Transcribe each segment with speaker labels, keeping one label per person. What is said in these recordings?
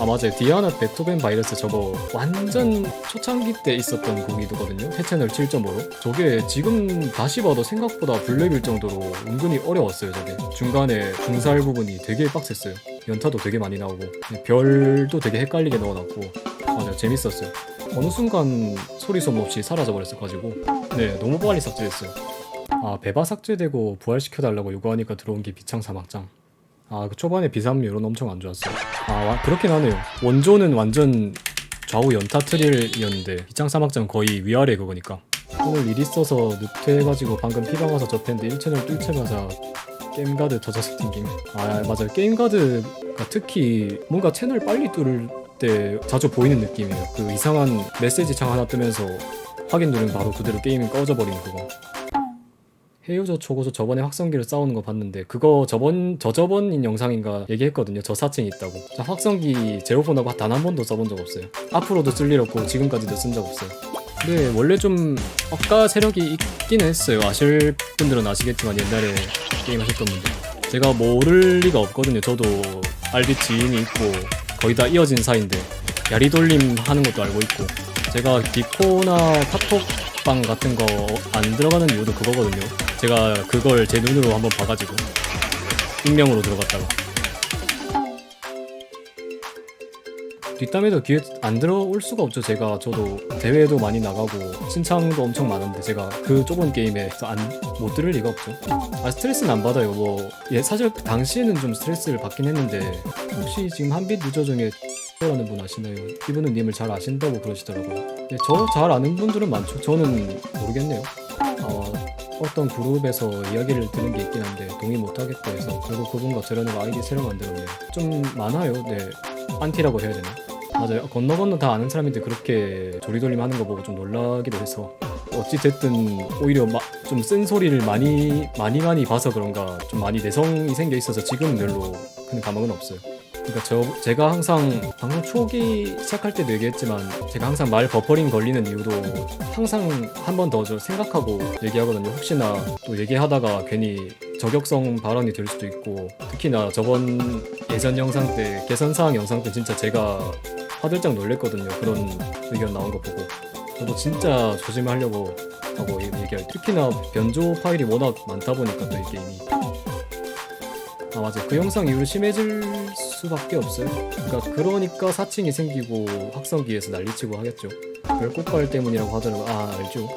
Speaker 1: 아 맞아요. 디아나 베토벤 바이러스 저거 완전 초창기 때 있었던 곡이거든요. 해채널 7.5로. 저게 지금 다시 봐도 생각보다 블랙일 정도로 은근히 어려웠어요 저게. 중간에 중살 부분이 되게 빡셌어요. 연타도 되게 많이 나오고. 별도 되게 헷갈리게 넣어놨고. 맞아요. 재밌었어요. 어느 순간 소리 소문 없이 사라져버렸어가지고. 네 너무 빨리 삭제됐어요. 아 배바 삭제되고 부활시켜달라고 요구하니까 들어온 게 비창 사막장 아, 그 초반에 비산미론 엄청 안 좋았어요. 아, 와, 그렇긴 하네요. 원조는 완전 좌우 연타 트릴이었는데 이창 사막장 거의 위아래 그거니까. 오늘 일 있어서 늑퇴해가지고 방금 피방 와서 접했는데 1채널 뚫자마자 게임가드 터져서 튕김. 아, 맞아요. 게임가드가 특히 뭔가 채널 빨리 뚫을 때 자주 보이는 느낌이에요. 그 이상한 메시지 창 하나 뜨면서 확인 누르면 바로 그대로 게임이 꺼져버리는 그거. 헤어져 초고서 저번에 확성기를 싸우는 거 봤는데 그거 저번 저저번인 영상인가 얘기했거든요. 저 사칭 있다고. 자, 확성기 제로폰하고 단 한 번도 써본 적 없어요. 앞으로도 쓸 일 없고 지금까지도 쓴 적 없어요. 근데 원래 좀 억가 세력이 있긴 했어요. 아실 분들은 아시겠지만 옛날에 게임 하셨던 분들. 제가 모를 리가 없거든요. 저도 알비 지인이 있고 거의 다 이어진 사이인데 야리돌림 하는 것도 알고 있고 제가 디코나 카톡 방 같은 거 안 들어가는 이유도 그거거든요. 제가 그걸 제 눈으로 한번 봐가지고 익명으로 들어갔다가 뒷담에도 기회 안 들어올 수가 없죠 제가 저도 대회도 많이 나가고 신청도 엄청 많은데 제가 그 좁은 게임에 안못 들을 리가 없죠 아 스트레스는 안 받아요 뭐 예, 사실 당시에는 좀 스트레스를 받긴 했는데 혹시 지금 한빛 유저 중에 라는 분 아시나요? 이분은 님을 잘 아신다고 그러시더라고요. 네, 저잘 아는 분들은 많죠. 저는 모르겠네요. 어, 어떤 그룹에서 이야기를 들은 게 있긴 한데 동의 못 하겠다 해서 결국 그분과 저려는 아이디 새로 만들었네요. 좀 많아요. 네, 안티라고 해야 되나? 맞아요. 건너 건너 다 아는 사람인데 그렇게 조리돌림 하는 거 보고 좀 놀라기도 해서 어찌 됐든 오히려 좀 쓴 소리를 많이 많이 많이 봐서 그런가 좀 많이 내성이 생겨 있어서 지금 별로 큰 감흥은 없어요. 그러니까 저 제가 항상 방송 초기 시작할 때도 얘기했지만 제가 항상 말 버퍼링 걸리는 이유도 항상 한 번더저 생각하고 얘기하거든요. 혹시나 또 얘기하다가 괜히 저격성 발언이 될 수도 있고 특히나 저번 예전 영상 때 개선 사항 영상 때 진짜 제가 화들짝 놀랬거든요. 그런 의견 나온 거 보고. 저도 진짜 조심하려고 하고 얘기할 특히나 변조 파일이 워낙 많다 보니까 또 이 게임이. 아 맞아 그 영상 이후로 심해질 수밖에 없어요. 그러니까 그러니까 사칭이 생기고 확성기에서 난리치고 하겠죠. 별꽃갈 때문이라고 하더라도 아 알죠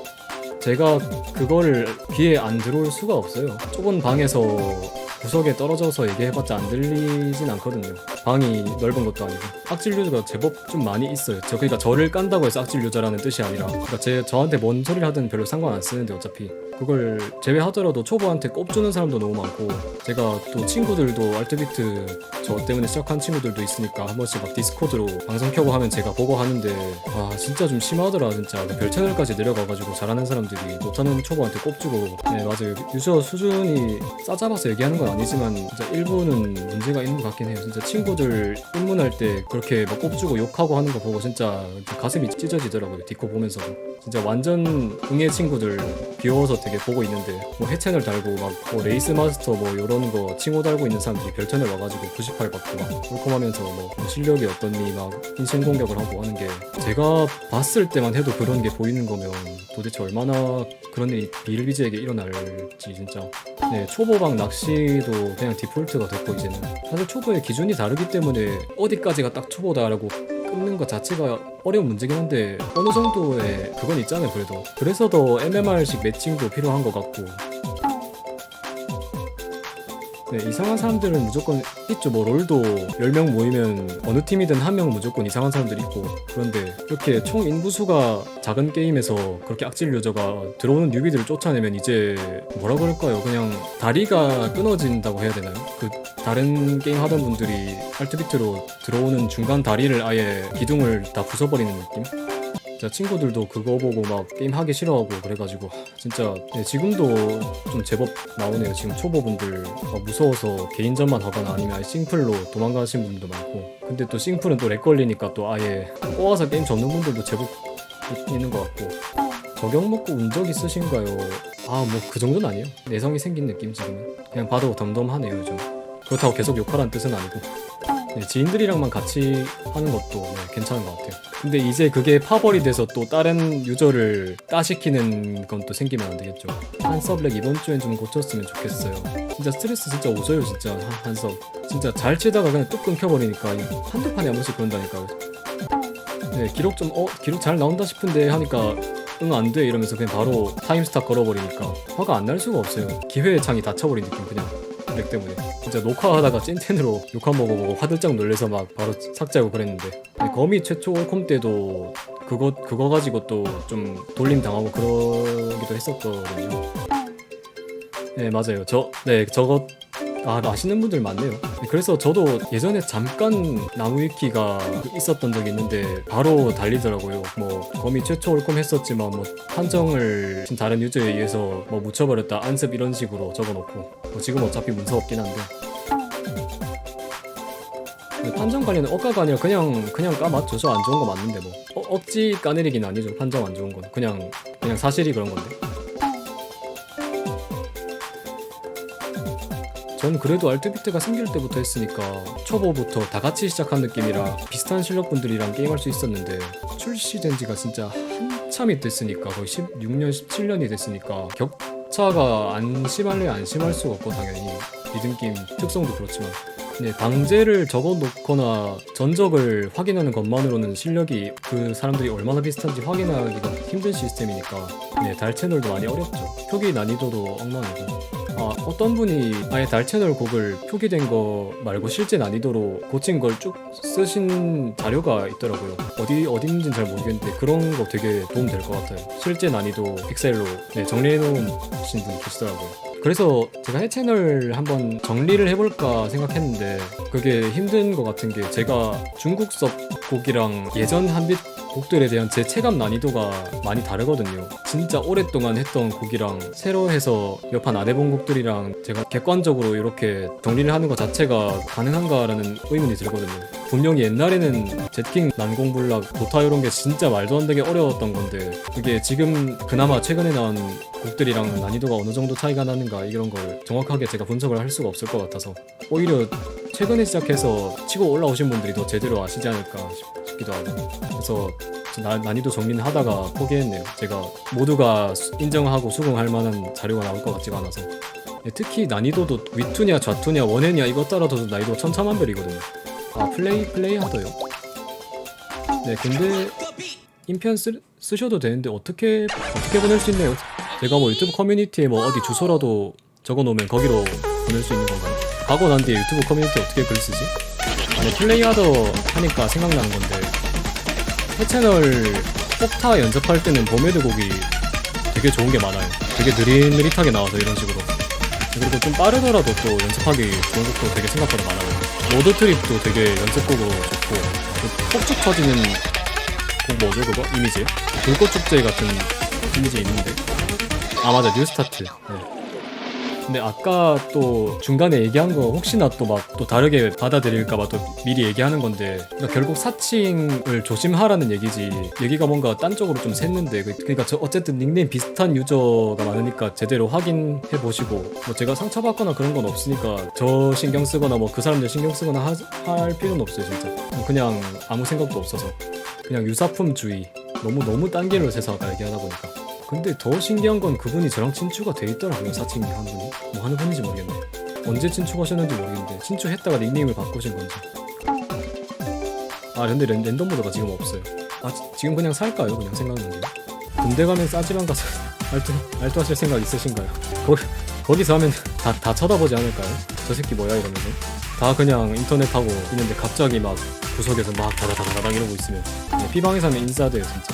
Speaker 1: 제가 그거를 귀에 안 들어올 수가 없어요. 좁은 방에서 구석에 떨어져서 얘기해봤자 안 들리진 않거든요. 방이 넓은 것도 아니고. 악질 유저가 제법 좀 많이 있어요. 저 그러니까 저를 깐다고 해서 악질 유저라는 뜻이 아니라. 그러니까 제 저한테 뭔 소리를 하든 별로 상관 안 쓰는데 어차피. 그걸 제외하더라도 초보한테 꼽주는 사람도 너무 많고. 제가 또 친구들도 알트비트 저 때문에 시작한 친구들도 있으니까 한 번씩 막 디스코드로 방송 켜고 하면 제가 보고 하는데 아 진짜 좀 심하더라 진짜. 별 채널까지 내려가가지고 잘하는 사람들이 못하는 초보한테 꼽주고. 네 맞아요. 유저 수준이 싸잡아서 얘기하는 건 아니지만 진짜 일부는 문제가 있는 것 같긴 해요. 진짜 친구들 입문할 때 그렇게 막 꼽주고 욕하고 하는 거 보고 진짜 가슴이 찢어지더라고요. 디코 보면서도 진짜 완전 응애 친구들 귀여워서 되게 보고 있는데 뭐 해채널 달고 막 뭐 레이스 마스터 뭐 요런 거 칭호 달고 있는 사람들이 별 채널 와가지고 98 받고 막 꿀콤하면서 뭐 실력이 어떻니 막 인신 공격을 하고 하는 게 제가 봤을 때만 해도 그런 게 보이는 거면 도대체 얼마나 그런 일이 비일비재하게 일어날지 진짜. 네 초보방 낚시도 그냥 디폴트가 됐고 이제는. 사실 초보의 기준이 다르기 때문에 어디까지가 딱 초보다라고 끊는 것 자체가 어려운 문제긴 한데 어느 정도의 그건 있잖아요 그래도. 그래서 더 MMR식 매칭도 필요한 것 같고 네, 이상한 사람들은 무조건 있죠. 뭐 롤도 10명 모이면 어느 팀이든 한 명은 무조건 이상한 사람들 있고 그런데 이렇게 총 인구수가 작은 게임에서 그렇게 악질 유저가 들어오는 뉴비들을 쫓아내면 이제 뭐라 그럴까요? 그냥 다리가 끊어진다고 해야 되나요? 그 다른 게임 하던 분들이 알트비트로 들어오는 중간 다리를 아예 기둥을 다 부숴버리는 느낌? 제 친구들도 그거 보고 막 게임 하기 싫어하고 그래가지고 진짜 네, 지금도 좀 제법 나오네요. 지금 초보분들 막 무서워서 개인전만 하거나 아니면 싱플로 도망가신 분도 많고 근데 또 싱플은 또 렉 걸리니까 또 아예 꼬아서 게임 접는 분들도 제법 있- 있는 것 같고 저격 먹고 운 적 있으신가요? 아 뭐 그 정도는 아니에요. 내성이 생긴 느낌 지금은 그냥 봐도 덤덤하네요 요즘. 그렇다고 계속 욕하라는 뜻은 아니고 네, 지인들이랑만 같이 하는 것도 네, 괜찮은 것 같아요. 근데 이제 그게 파벌이 돼서 또 다른 유저를 따시키는 건 또 생기면 안 되겠죠. 한서블랙 이번 주엔 좀 고쳤으면 좋겠어요. 진짜 스트레스 진짜 오져요 진짜 한- 한섭. 진짜 잘 치다가 그냥 뚝 끊겨버리니까 이 한두 판에 한 번씩 그런다니까요. 네 기록 좀 어 기록 잘 나온다 싶은데 하니까 응 안 돼 이러면서 그냥 바로 타임스탑 걸어버리니까 화가 안 날 수가 없어요. 기회의 창이 닫혀버린 느낌 그냥. 렉 때문에 진짜 녹화하다가 찐텐으로 욕한 보고 보고 화들짝 놀래서 막 바로 삭제하고 그랬는데 거미 최초 올콤 때도 그거 그거 가지고 또 좀 돌림 당하고 그러기도 했었거든요. 네 맞아요. 저 네 저거 아 아시는 분들 많네요. 그래서 저도 예전에 잠깐 나무 위키가 있었던 적이 있는데 바로 달리더라고요. 뭐 거미 최초 올콤 했었지만 뭐 판정을 다른 유저에 의해서 뭐 묻혀버렸다 안습 이런 식으로 적어놓고 뭐 지금 어차피 문서 없긴 한데 판정 관리는 억가가 아니라 그냥 그냥 까맞죠. 저 안 좋은 거 맞는데 뭐 어, 억지 까내리긴 아니죠. 판정 안 좋은 건 그냥 그냥 사실이 그런 건데. 전 그래도 알트비트가 생길 때부터 했으니까 초보부터 다 같이 시작한 느낌이라 비슷한 실력분들이랑 게임할 수 있었는데 출시된 지가 진짜 한참이 됐으니까 거의 16년, 17년이 됐으니까 격차가 안 심할래 안 심할 수가 없고 당연히 리듬 게임 특성도 그렇지만. 네, 방제를 적어놓거나 전적을 확인하는 것만으로는 실력이 그 사람들이 얼마나 비슷한지 확인하기가 힘든 시스템이니까. 네, 달 채널도 많이 어렵죠. 표기 난이도도 엉망이고 아, 어떤 분이 아예 달 채널 곡을 표기된 거 말고 실제 난이도로 고친 걸 쭉 쓰신 자료가 있더라고요. 어디 어디 있는지는 잘 모르겠는데 그런 거 되게 도움 될 것 같아요. 실제 난이도 픽셀로 네, 정리해 놓으신 분 계시더라고요. 그래서 제가 해 채널 한번 정리를 해볼까 생각했는데 그게 힘든 것 같은 게 제가 중국섭 곡이랑 예전 한빛 곡들에 대한 제 체감 난이도가 많이 다르거든요. 진짜 오랫동안 했던 곡이랑 새로 해서 몇 판 안 해본 곡들이랑 제가 객관적으로 이렇게 정리를 하는 것 자체가 가능한가라는 의문이 들거든요. 분명히 옛날에는 제팅, 난공불락, 도타 이런 게 진짜 말도 안 되게 어려웠던 건데 그게 지금 그나마 최근에 나온 곡들이랑 난이도가 어느 정도 차이가 나는가 이런 걸 정확하게 제가 분석을 할 수가 없을 것 같아서 오히려 최근에 시작해서 치고 올라오신 분들이 더 제대로 아시지 않을까 싶- 싶기도 하고. 그래서 나, 난이도 정리는 하다가 포기했네요. 제가 모두가 수- 인정하고 수긍할 만한 자료가 나올 것 같지가 않아서. 네, 특히 난이도도 위투냐 좌투냐 원해냐 이것 따라서도 난이도가 천차만별이거든요. 아 플레이 플레이 하더요. 네 근데 인편 쓰, 쓰셔도 되는데 어떻게 어떻게 보낼 수 있나요? 제가 뭐 유튜브 커뮤니티에 뭐 어디 주소라도 적어놓으면 거기로 보낼 수 있는 건가요? 가고 난 뒤에 유튜브 커뮤니티 어떻게 글 쓰지? 아니 플레이하더 하니까 생각나는 건데 해 채널 폭타 연습할 때는 범에드 곡이 되게 좋은 게 많아요. 되게 느릿느릿하게 나와서 이런 식으로. 그리고 좀 빠르더라도 또 연습하기 좋은 곡도 되게 생각보다 많아요. 로드 트립도 되게 연습곡으로 좋고 그 폭죽 터지는 곡 뭐죠 그거? 이미지? 불꽃 축제 같은 이미지 있는데 아 맞아 뉴스타트 네. 근데 아까 또 중간에 얘기한 거 혹시나 또 막 또 다르게 받아들일까봐 또 미리 얘기하는 건데 그러니까 결국 사칭을 조심하라는 얘기지. 얘기가 뭔가 딴 쪽으로 좀 샜는데 그- 그러니까 저 어쨌든 닉네임 비슷한 유저가 많으니까 제대로 확인해 보시고 뭐 제가 상처받거나 그런 건 없으니까 저 신경 쓰거나 뭐 그 사람들 신경 쓰거나 하, 할 필요는 없어요 진짜. 그냥 아무 생각도 없어서. 그냥 유사품주의. 너무 너무 딴 길로 아까 얘기하다 보니까 근데 더 신기한 건 그분이 저랑 친추가 돼 있더라고요 사칭이 한 분이. 뭐 하는 분인지 모르겠네. 언제 친추하셨는지 모르겠는데 친추했다가 닉네임을 바꾸신 건지. 아 근데 랜, 랜덤 모드가 지금 없어요. 아 지- 지금 그냥 살까요? 그냥 생각나는 게. 군대 가면 싸지방 가서 알트 알트 하실 생각 있으신가요? 거기 거기 서 하면 다, 다 쳐다보지 않을까요? 저 새끼 뭐야 이러면서. 다 그냥 인터넷 하고 있는데 갑자기 막 구석에서 막 다다다다닥 이러고 있으면. 네, P방에서 하면 인싸돼요 진짜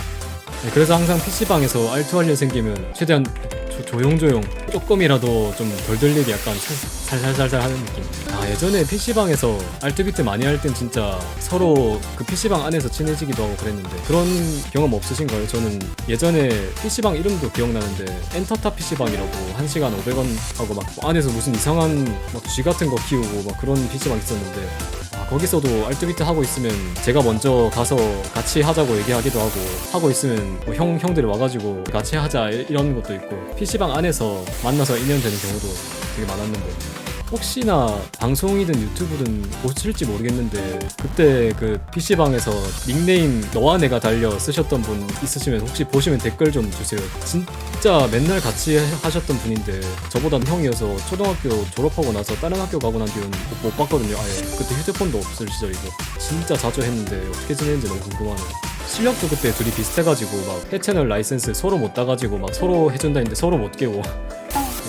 Speaker 1: 네, 그래서 항상 PC방에서 알트 할일 생기면 최대한 조, 조용조용 조금이라도 좀 덜 들리게 약간 살- 살살살살 하는 느낌 아 예전에 PC방에서 알트비트 많이 할 땐 진짜 서로 그 PC방 안에서 친해지기도 하고 그랬는데 그런 경험 없으신가요? 저는 예전에 PC방 이름도 기억나는데 엔터타 PC방이라고 1시간 500원 하고 막 안에서 무슨 이상한 막 쥐 같은 거 키우고 막 그런 PC방 있었는데 아, 거기서도 알트비트 하고 있으면 제가 먼저 가서 같이 하자고 얘기하기도 하고 하고 있으면 뭐 형 형들이 와가지고 같이 하자 이- 이런 것도 있고 PC방 안에서 만나서 인연 되는 경우도 되게 많았는데 혹시나 방송이든 유튜브든 보실지 모르겠는데 그때 그 PC방에서 닉네임 너와 내가 달려 쓰셨던 분 있으시면 혹시 보시면 댓글 좀 주세요. 진짜 맨날 같이 하셨던 분인데 저보단 형이어서 초등학교 졸업하고 나서 다른 학교 가고 난 뒤로는 못, 못 봤거든요. 아예 그때 휴대폰도 없을 시절이고 진짜 자주 했는데 어떻게 지내는지 너무 궁금하네요. 실력도 그때 둘이 비슷해가지고 막 해채널 라이센스 서로 못 따가지고 막 서로 해준다 했는데 서로 못 깨고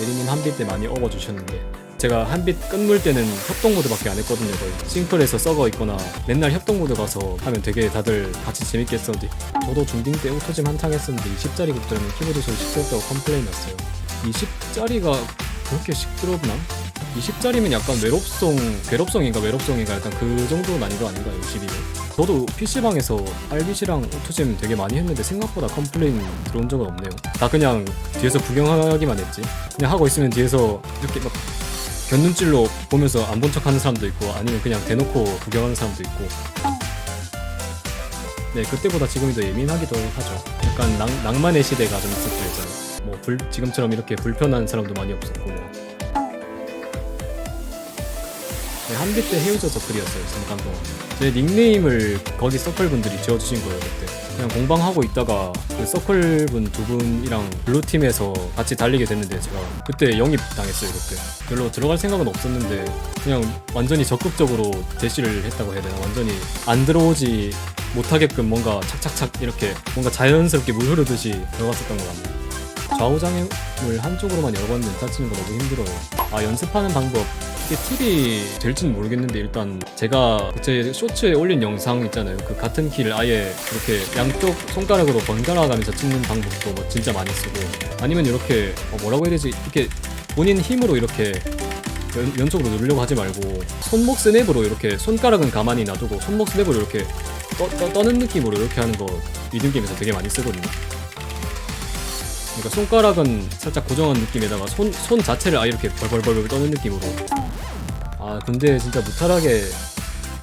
Speaker 1: 예리님 한빛 때 많이 업어주셨는데 제가 한빛 끝물 때는 협동 모드밖에 안 했거든요 거의 싱플에서 썩어 있거나 맨날 협동 모드 가서 하면 되게 다들 같이 재밌게 했었는데 저도 중딩 때 오토짐 한창 했었는데 20짜리 곡들은 키보드 소리 시끄럽다고 컴플레인 났어요 20짜리가 그렇게 시끄럽나? 20짜리면 약간 외롭송, 괴롭송인가 외롭송인가 약간 그 정도 난이도 아닌가요 20이면? 저도 PC방에서 알빗이랑 오토잼 되게 많이 했는데 생각보다 컴플레인 들어온 적은 없네요. 다 그냥 뒤에서 구경하기만 했지. 그냥 하고 있으면 뒤에서 이렇게 막 견눈질로 보면서 안 본 척 하는 사람도 있고 아니면 그냥 대놓고 구경하는 사람도 있고 네 그때보다 지금이 더 예민하기도 하죠. 약간 낭, 낭만의 시대가 좀 있었죠 예전에. 뭐 불, 지금처럼 이렇게 불편한 사람도 많이 없었고 한빛 때 헤어져서 글이었어요 잠깐 동안 제 닉네임을 거기 서클 분들이 지어주신 거예요 그때. 그냥 공방하고 있다가 그 서클 분 두 분이랑 블루팀에서 같이 달리게 됐는데 제가 그때 영입 당했어요 그때. 별로 들어갈 생각은 없었는데 그냥 완전히 적극적으로 제시를 했다고 해야 되나? 완전히 안 들어오지 못하게끔 뭔가 착착착 이렇게 뭔가 자연스럽게 물 흐르듯이 들어갔었던 것 같네요 좌우장애물 한쪽으로만 여러 번 연타 치는 거 너무 힘들어요. 아 연습하는 방법 이게 팁이 될지는 모르겠는데 일단 제가 제 쇼츠에 올린 영상 있잖아요. 그 같은 키를 아예 이렇게 양쪽 손가락으로 번갈아 가면서 찍는 방법도 뭐 진짜 많이 쓰고 아니면 이렇게 어, 뭐라고 해야 되지 이렇게 본인 힘으로 이렇게 연, 연속으로 누르려고 하지 말고 손목 스냅으로 이렇게 손가락은 가만히 놔두고 손목 스냅으로 이렇게 떠, 떠, 떠는 느낌으로 이렇게 하는 거 리듬 게임에서 되게 많이 쓰거든요. 그러니까 손가락은 살짝 고정한 느낌에다가 손, 손 자체를 아예 이렇게 벌벌벌벌 떠는 느낌으로. 아 근데 진짜 무탈하게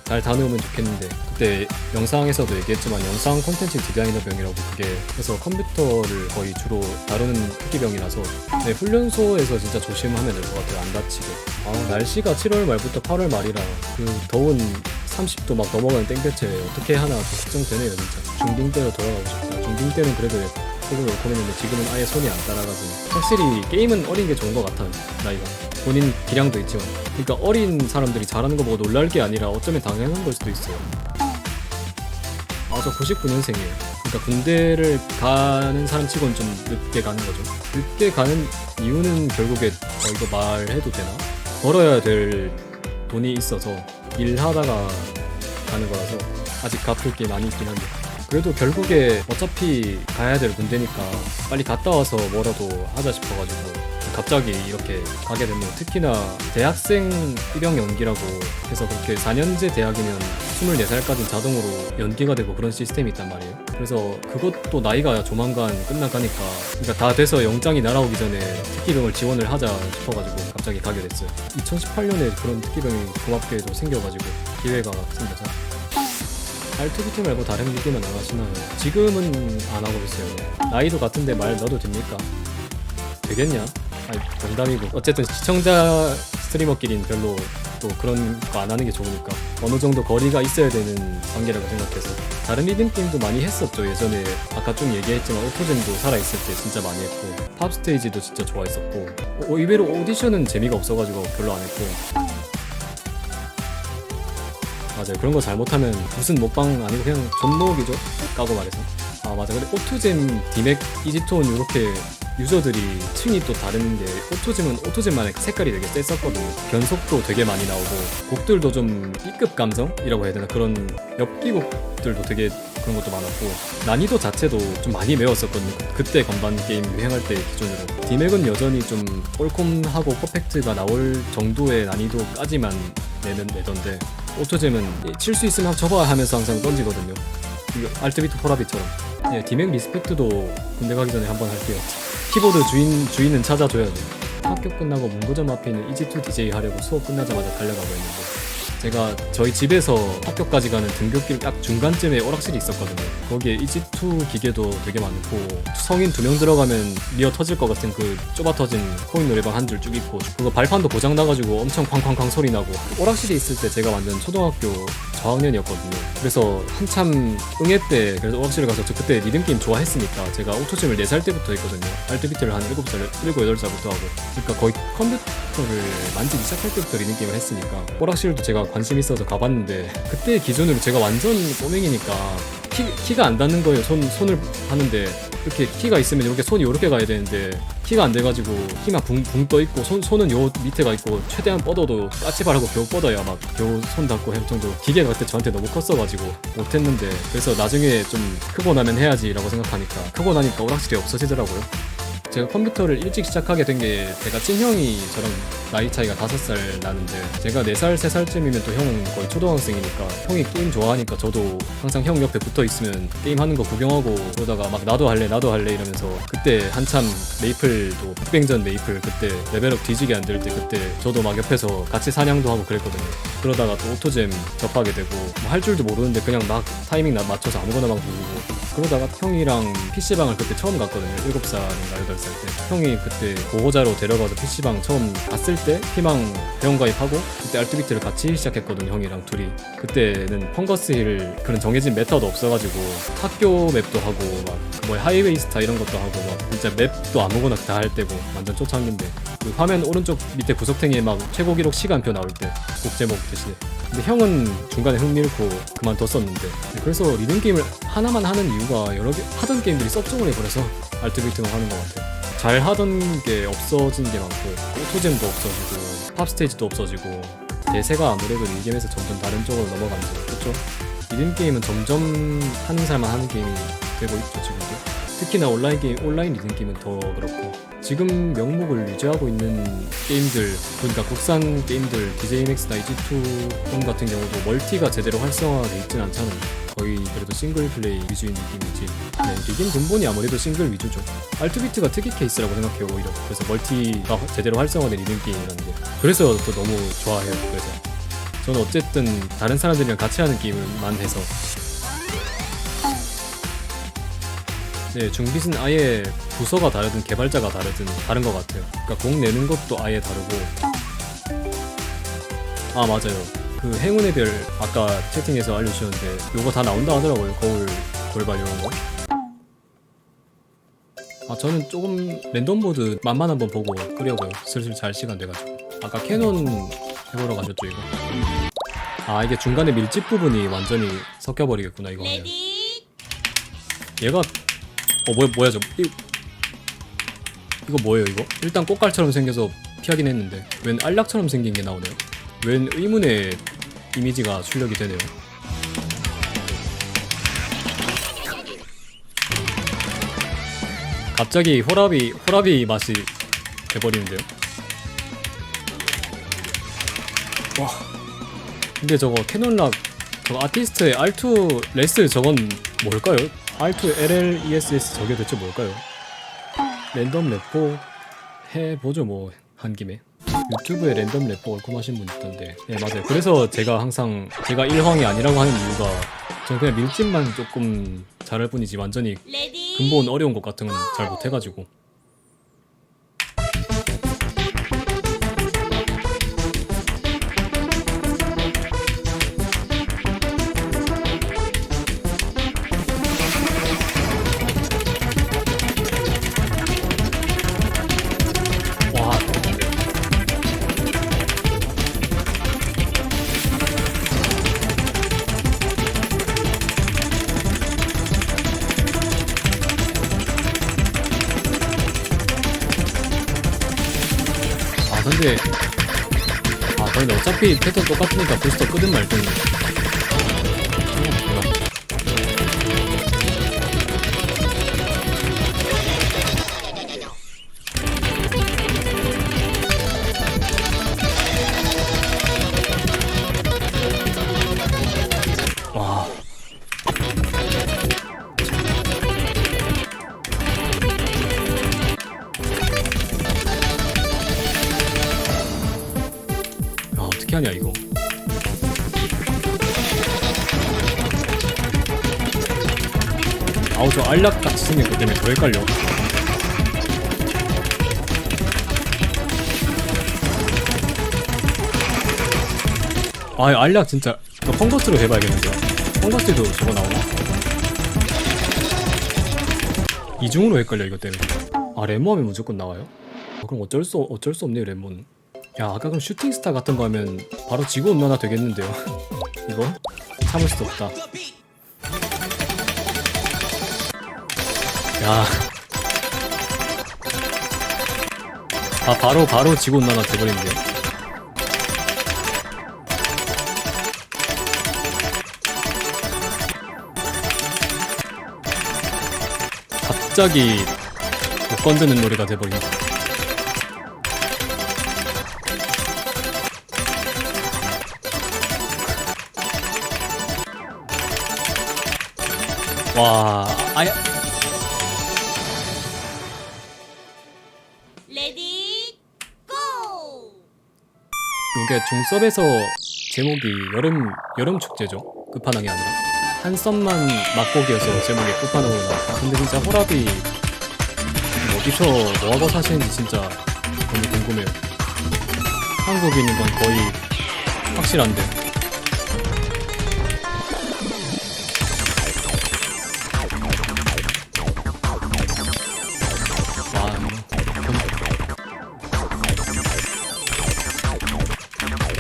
Speaker 1: 잘 다녀오면 좋겠는데. 그때 영상에서도 얘기했지만 영상 콘텐츠 디자이너 병이라고 그게 그래서 컴퓨터를 거의 주로 다루는 특기병이라서 네, 훈련소에서 진짜 조심하면 될 것 같아요 안 다치게. 아 날씨가 7월 말부터 8월 말이라 그 더운 30도 막 넘어가는 땡볕에 어떻게 하나 더 걱정되네요 진짜. 중딩 때로 돌아가고 싶다. 중딩 때는 그래도 속을 옳고 했는데 지금은 아예 손이 안 따라가서 확실히 게임은 어린 게 좋은 것 같아요 나이가. 본인 기량도 있지만. 그러니까 어린 사람들이 잘하는 거 보고 놀랄 게 아니라 어쩌면 당연한 걸 수도 있어요. 아 저 99년생이에요. 그러니까 군대를 가는 사람 치곤 좀 늦게 가는 거죠. 늦게 가는 이유는 결국에 어 이거 말해도 되나? 벌어야 될 돈이 있어서 일하다가 가는 거라서 아직 갚을 게 많이 있긴 한데 그래도 결국에 어차피 가야 될 군대니까 빨리 갔다 와서 뭐라도 하자 싶어가지고 갑자기 이렇게 가게 됐네요. 특히나 대학생 입영 연기라고 해서 그렇게 4년제 대학이면 24살까지 자동으로 연기가 되고 그런 시스템이 있단 말이에요. 그래서 그것도 나이가 조만간 끝나가니까 그러니까 다 돼서 영장이 날아오기 전에 특기병을 지원을 하자 싶어가지고 갑자기 가게 됐어요. 2018년에 그런 특기병이 고맙게도 생겨가지고 기회가 생겨서 알투비트 말고 다른 기기는 안 하시나요? 지금은 안 하고 있어요. 나이도 같은데 말 넣어도 됩니까? 되겠냐? 아니 농담이고 어쨌든 시청자 스트리머끼리는 별로 또 그런 거 안 하는 게 좋으니까 어느 정도 거리가 있어야 되는 관계라고 생각해서 다른 리듬 게임도 많이 했었죠 예전에 아까 좀 얘기했지만 오토젠도 살아있을 때 진짜 많이 했고 팝 스테이지도 진짜 좋아했었고 어, 의외로 오디션은 재미가 없어가지고 별로 안 했고 맞아요. 그런 거 잘못하면 무슨 먹방 아니고 그냥 존먹이죠. 까고 말해서. 아 맞아. 근데 오토잼, 디맥, 이지톤 이렇게 유저들이 층이 또 다른데 오토잼은 오토잼만의 색깔이 되게 셌었거든요. 변속도 되게 많이 나오고 곡들도 좀 B급 감성이라고 해야 되나 그런 엽기 곡들도 되게 그런 것도 많았고 난이도 자체도 좀 많이 매웠었거든요. 그때 건반 게임 유행할 때 기준으로. 디맥은 여전히 좀 꼴콤하고 퍼펙트가 나올 정도의 난이도까지만 내는 내던데 오토잼은 칠 수 있으면 접어야 하면서 항상 던지거든요. 이거 알트비트 포라비처럼. 네, 디맥 리스펙트도 군대 가기 전에 한번 할게요. 키보드 주인 주인은 찾아줘야죠. 학교 끝나고 문구점 앞에 있는 이지2 DJ 하려고 수업 끝나자마자 달려가고 있는데 제가 저희 집에서 학교까지 가는 등굣길 딱 중간쯤에 오락실이 있었거든요. 거기에 이지2 기계도 되게 많고 성인 두 명 들어가면 리어 터질 것 같은 그 좁아 터진 코인 노래방 한 줄 쭉 있고 그거 발판도 고장 나가지고 엄청 쾅쾅쾅 소리 나고 오락실에 있을 때 제가 완전 초등학교 저학년이었거든요. 그래서 한참 응애 때 그래서 오락실에 가서 저 그때 리듬 게임 좋아했으니까 제가 오토즘을 4살 때부터 했거든요. 알트비트를 한 7살, 7, 8살부터 하고 그러니까 거의 컴퓨터를 만지기 시작할 때부터 리듬 게임을 했으니까 오락실도 제가 관심 있어서 가봤는데 그때 기준으로 제가 완전 꼬맹이니까 키, 키가 안 닿는 거예요. 손, 손을 하는데 이렇게 키가 있으면 이렇게 손이 이렇게 가야 되는데 키가 안 돼가지고 키만 붕 붕 떠 있고 손, 손은 요 밑에가 있고 최대한 뻗어도 까치발하고 겨우 뻗어야 막 겨우 손 닿고 할 정도 기계가 그때 저한테 너무 컸어가지고 못했는데 그래서 나중에 좀 크고 나면 해야지 라고 생각하니까 크고 나니까 오락실이 없어지더라고요. 제가 컴퓨터를 일찍 시작하게 된 게 제가 찐형이 저랑 나이 차이가 5살 나는데 제가 4살, 3살쯤이면 또 형은 거의 초등학생이니까 형이 게임 좋아하니까 저도 항상 형 옆에 붙어 있으면 게임 하는 거 구경하고 그러다가 막 나도 할래 나도 할래 이러면서 그때 한참 메이플도 빅뱅전 메이플 그때 레벨업 뒤지게 안 될 때 그때 저도 막 옆에서 같이 사냥도 하고 그랬거든요. 그러다가 또 오토잼 접하게 되고 뭐 할 줄도 모르는데 그냥 막 타이밍 나- 맞춰서 아무거나 막 누르고 그러다가 형이랑 PC방을 그때 처음 갔거든요. 7살인가 8살. 때 형이 그때 보호자로 데려가서 PC방 처음 갔을 때 희망 회원가입하고 그때 알트비트를 같이 시작했거든요 형이랑 둘이. 그때는 펑거스 힐 그런 정해진 메타도 없어가지고 학교 맵도 하고 막 뭐 하이웨이 스타 이런 것도 하고 막 진짜 맵도 아무거나 다 할 때고 완전 초창기인데 그 화면 오른쪽 밑에 구석탱이에 막 최고 기록 시간표 나올 때 곡 제목 대신에 근데 형은 중간에 흥미잃고 그만뒀었는데 그래서 리듬 게임을 하나만 하는 이유가 여러 개 하던 게임들이 섭종을 해버려서 알트비트만 하는 것 같아요 잘 하던 게 없어진 게 많고 오토잼도 없어지고 팝스테이지도 없어지고 대세가 아무래도 리겜에서 점점 다른 쪽으로 넘어가는 거 그렇죠? 리듬 게임은 점점 하는 사람만 하는 게임이 되고 있죠 지금도 특히나 온라인 게임 온라인 리듬 게임은 더 그렇고 지금 명목을 유지하고 있는 게임들 그러니까 국산 게임들 DJMX나 EG2 같은 경우도 멀티가 제대로 활성화돼 있진 않잖아요 거의 그래도 싱글 플레이 위주인 느낌이지 네, 리긴 근본이 아무래도 싱글 위주죠 알트비트가 특이 케이스라고 생각해요 오히려 그래서 멀티가 제대로 활성화된 리듬 게임이라는 게 그래서 또 너무 좋아해요 그래서 저는 어쨌든 다른 사람들이랑 같이 하는 게임을만 해서 네, 중빗은 아예 부서가 다르든 개발자가 다르든 다른 것 같아요. 그러니까 곡 내는 것도 아예 다르고. 아 맞아요. 그 행운의 별 아까 채팅에서 알려주셨는데 요거 다 나온다 하더라고요. 거울 골반 이런 거. 아 저는 조금 랜덤 보드 맛만 한번 보고 끄려고요. 슬슬 잘 시간 돼가지고. 아까 캐논 해보러 가셨죠 이거? 아 이게 중간에 밀집 부분이 완전히 섞여버리겠구나 이거 하면. 얘가 어 뭐야 뭐야 저 이, 이거 뭐예요 이거? 일단 꽃갈처럼 생겨서 피하긴 했는데 웬 알약처럼 생긴 게 나오네요. 웬 의문의 이미지가 출력이 되네요. 갑자기 호라비 호라비 맛이 돼버리는데요. 와. 근데 저거 캐논락 저 아티스트의 R2 레스 저건 뭘까요? R2 LLESS 저게 대체 뭘까요? 랜덤 래퍼 해보죠 뭐 한 김에 유튜브에 랜덤 래퍼 얼굴하신 분 있던데. 네 맞아요. 그래서 제가 항상 제가 1황이 아니라고 하는 이유가 저는 그냥 밀집만 조금 잘할 뿐이지 완전히
Speaker 2: 레디.
Speaker 1: 근본 어려운 것 같은 건 잘 못해가지고 근데 아 근데 어차피 패턴 똑같으니까 부스터 끄든 말든 아우 저 알약 같이 생긴 것 때문에 더 헷갈려 아 알약 진짜 저 펑거스로 해봐야겠는데요? 펑거스도 저거 나오나? 이중으로 헷갈려 이것 때문에. 아 하면 무조건 나와요? 아, 그럼 어쩔 수 어쩔 수 없네요 레모는 야 아까 그럼 슈팅스타 같은 거 하면 바로 지구 온난화 되겠는데요? 이거 참을 수 없다 야. 아 바로 바로 지구 온난화 돼버린대요. 갑자기 못 건드는 노래가 돼버린다. 와, 아야. 이게 중섭에서 제목이 여름 여름 축제죠. 끝판왕이 아니라 한 썸만 막곡이어서 제목이 끝판왕으로 나왔다. 근데 진짜 호랍이 어디서 뭐하고 사시는지 진짜 너무 궁금해요. 한국인인 건 거의 확실한데.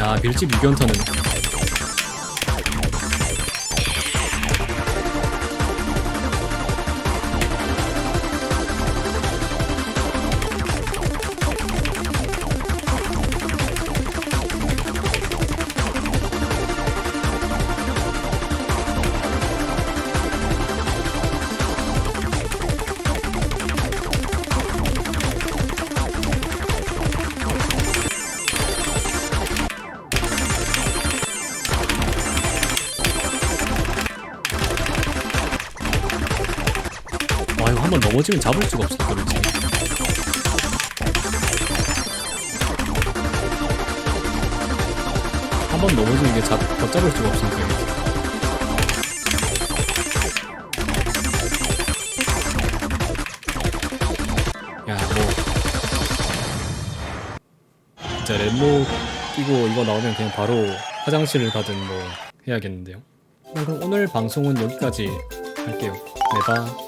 Speaker 1: 야 밀집 유견터는 한번 넘어지면 잡을 수가 없어 그렇지. 한 번 넘어지는 게 잡, 걷잡을 수가 없으니까 이게. 야뭐. 진짜 랩모 끼고 이거 나오면 그냥 바로 화장실을 가든 뭐 해야겠는데요? 그럼 오늘 방송은 여기까지 할게요. 네바